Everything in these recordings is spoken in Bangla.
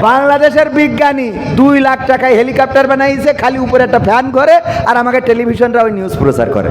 বাংলাদেশের বিজ্ঞানী দুই লাখ টাকায় হেলিকপ্টার বানাইছে, খালি উপরে একটা ফ্যান করে আর আমাকে টেলিভিশনরা ওই নিউজ প্রচার করে।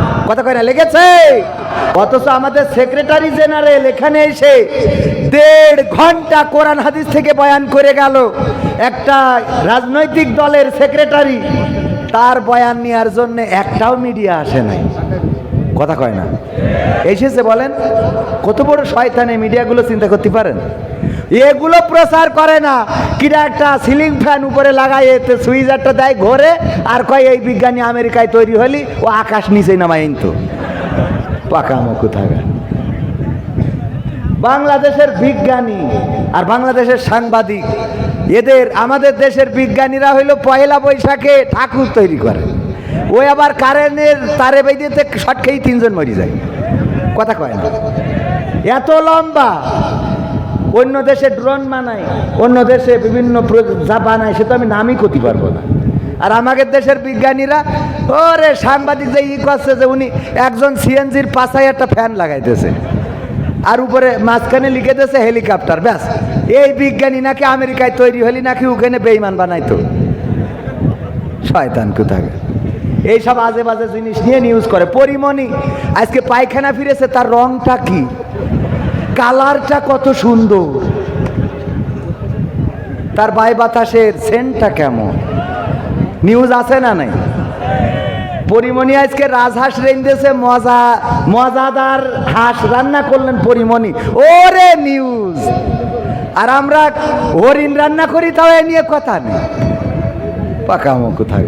কথা কয়না লেগেছে? অথচ আমাদের সেক্রেটারি জেনারেল এখানে এসে দেড় ঘণ্টা কোরআন হাদিস থেকে বয়ান করে গেল। একটা রাজনৈতিক দলের সেক্রেটারি তার বয়ান নেওয়ার জন্য একটাও মিডিয়া আসে নাই। কথা কয় না। এসেছে বলেন, কত বড় শয়তানে মিডিয়াগুলো চিন্তা করতে পারেন? এগুলো প্রচার করে না। কিরা একটা সিলিং ফ্যান উপরে লাগাই এতে সুইজারটা দেয় ঘরে, আর কয়, এই বিজ্ঞানী আমেরিকায় তৈরি হলি, ও আকাশ নিচে নামাই তো পাকা মুখ থাকা বাংলাদেশের বিজ্ঞানী আর বাংলাদেশের সাংবাদিক, এদের, আমাদের দেশের বিজ্ঞানীরা হইল পয়লা বৈশাখে ঠাকুর তৈরি করে। ওই আবার কারেন্টের তারে বেঁধেতে শট খেয়েই তিনজন মরি যায়। কথা কয় না। এত লম্বা। অন্য দেশে ড্রোন বানায়, অন্য দেশে বিভিন্ন যা বানায়, সে তো আমি নামই করতে পারব না। আর আমাদের দেশের বিজ্ঞানীরা, ওরে সাংবাদিক যে ই করছে যে উনি একজন সিএনজির পাশায় একটা ফ্যান লাগাইতেছে। আর উপরে মাঝখানে লিখে দিয়েছে হেলিকপ্টার, ব্যাস। এই বিজ্ঞানী নাকি আমেরিকায় তৈরি হলি, নাকি ওখানে বেইমান বানাইতো। শয়তান কোথায় এইসব আজে বাজে জিনিস নিয়ে নিউজ করে। পরিমণি, আজকে পায়খানা ফিরেছে, তার রংটা কি? কালারটা কত সুন্দর। তার বাই বাতাসের সেন্টটা কেমন? নিউজ আছে না নাই? পরিমণি আজকে রাজহাঁস রেঞ্জেছে মজা, মজাদার হাঁস রান্না করলেন পরিমণি। ওরে নিউজ আর আমরা হরিণ রান্না করি, তাও এ নিয়ে কথা নেই। পাকামো কোথায়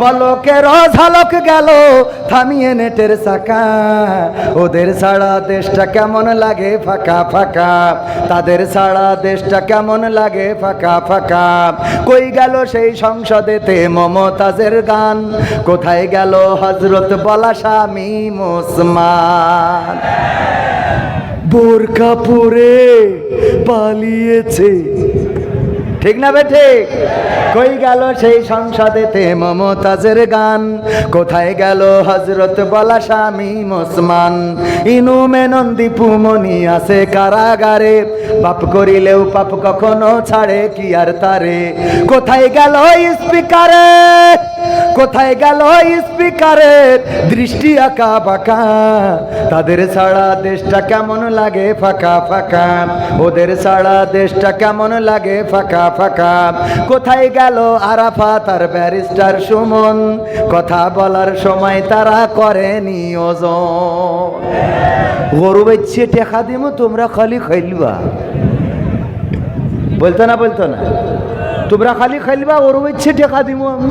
পলকের ঝলক গেল, থামিয়ে নেটের চাকা। ওদের ছাড়া দেশটা কেমন লাগে? ফাঁকা ফাঁকা। তাদের ছাড়া দেশটা কেমন লাগে? ফাঁকা ফাঁকা। কই গেল সেই সংসদেতে মমতাজের গান? কোথায় গেল হজরত বলা স্বামী মুসমান? বোরকা পরে পালিয়েছে ঠিক না বেঠে কই গেল সেই সংসদেতে মমতাজের গান? কোথায় গেল হজরত বলা স্বামী মোসমান? ইনু মেনন দীপুমণি আছে কারাগারে। পাপ করিলেও পাপ কখনো ছাড়ে, কি আর তারে? কোথায় গেল স্পিকারে? কোথায় গেল স্পিকারের দৃষ্টি আঁকা বাঁকা? তাদের ছাড়া দেশটা কেমন লাগে ফাঁকা ফাঁকা? ওদের ছাড়া দেশটা কেমন লাগে ফাঁকা ফাঁকা? কোথায় গেল আরাফা তার ব্যারিস্টার সুমন? কথা বলার সময় তারা করে নিয়োজন গরু বেচ্ছে, টেকা দিব, তোমরা খালি খাইলবা বলতো না বলতো না? তোমরা খালি খাইলবা গরু বেচ্ছে, টেকা দিব আমি।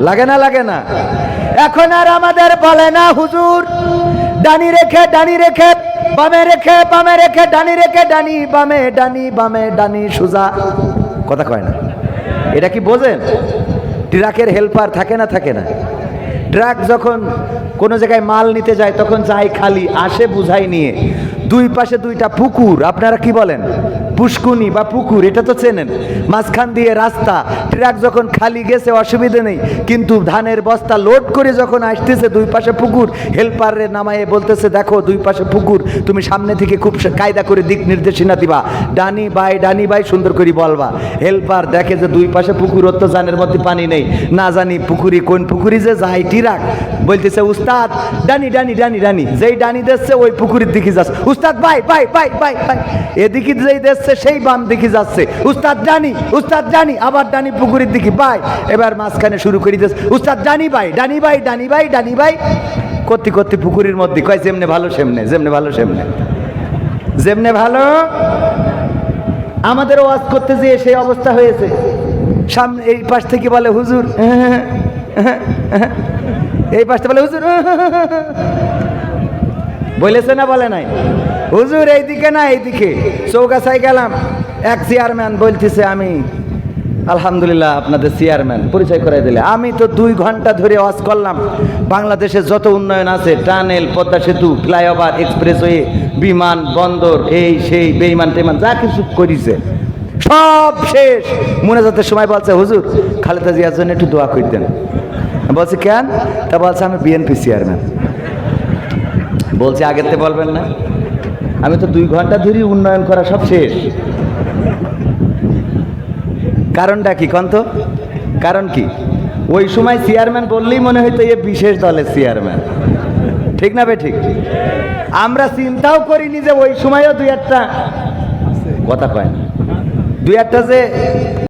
লাগে না লাগে না। এখন আর আমাদের বলে না, হুজুর। ডানি রেখে ডানি রেখে, বামে রেখে বামে রেখে, ডানি রেখে, ডানি বামে ডানি বামে, ডানি সুজা। কথা কয় না। এটা কি বোঝেন? ট্রাকের হেল্পার থাকে না থাকে না। ট্রাক যখন কোনো জায়গায় মাল নিতে যায়, তখন যায় খালি, আসে বুঝাই নিয়ে। দুই পাশে দুইটা পুকুর, আপনারা কি বলেন? পুষ্কুনি বা পুকুর, এটা তো চেনেন। মাঝখান দিয়ে রাস্তা, ট্রাক যখন খালি গেছে, অসুবিধে নেই। কিন্তু ধানের বস্তা লোড করে যখন আসতেছে, দুই পাশে পুকুর হেল্পারে নামায়ে বলতেছে, দেখো, দুই পাশে পুকুর, তুমি সামনে থেকে খুব কায়দা করে দিক নির্দেশনা দিবা। ডানি বাই ডানি বাই, সুন্দর করে বলবা। হেল্পার দেখে যে দুই পাশে পুকুর তো জানের মধ্যে পানি নেই। না জানি পুকুরি কোন পুকুরি যে যায় টিরাক। বলতেছে, উস্তাদ, ডানি ডানি ডানি ডানি, যেই ডানি দিচ্ছে, ওই পুকুরের দিকে যাচ্ছে উস্তাদ, বাই বাই বাই বাই বাই। এদিকে যেই দিচ্ছে সেই বাম দিকে যাচ্ছে। উস্তাদ ডানি উস্তাদ ডানি, আবার ডানি পুকুরের দিকে, বাই। এবার মাঝখানে শুরু করে দিচ্ছে উস্তাদ ডানি বাই ডানি বাই ডানি বাই ডানি বাই। করতে করতে পুকুরের মধ্যে, কয় যেমনে ভালো সেমনে, যেমনে ভালো সেমনে। যেমনে ভালো? আমাদের ওয়াজ করতে যেয়ে সেই অবস্থা হয়েছে। সামনে এই পাশ থেকে বলে, হুজুর, এই পাশটা বলে, হুজুর, বলেছে না, বলে নাই? হুজুর, এইদিকে না এইদিকে। চৌগাছায় গেলাম। এক চেয়ারম্যান বলতেছে আমি, আলহামদুলিল্লাহ আপনাদের চেয়ারম্যান পরিচয় করাই দিলে। আমি তো দুই ঘণ্টা ধরে ওয়াজ করলাম। বাংলাদেশের যত উন্নয়ন আছে, টানেল, পদ্মা সেতু, ফ্লাইওভার এক্সপ্রেসওয়ে বিমান, বন্দর, এই সেই, বেইমান টেমান যা কিছু করিছে, সব শেষ। মনে মোনাজাতের সময় বলছে, হুজুর, খালেদা জিয়ার জন্য একটু দোয়া করে দেন। বলছে, কেন? তা বলছে, আমি বিএনপি চেয়ারম্যান বলছে আগেতে বলবেন না। আমি তো দুই ঘণ্টা ধরে উন্নয়ন করা সব শেষ। কারণটা কি, কন্ত? কারণ কি? ওই সময় চেয়ারম্যান বললেই মনে হইতো এ বিশেষ দলের চেয়ারম্যান। ঠিক না বে ঠিক? আমরা চিন্তাও করিনি যে ওই সময়ও দুই একটা কথা কয় দুই একটা যে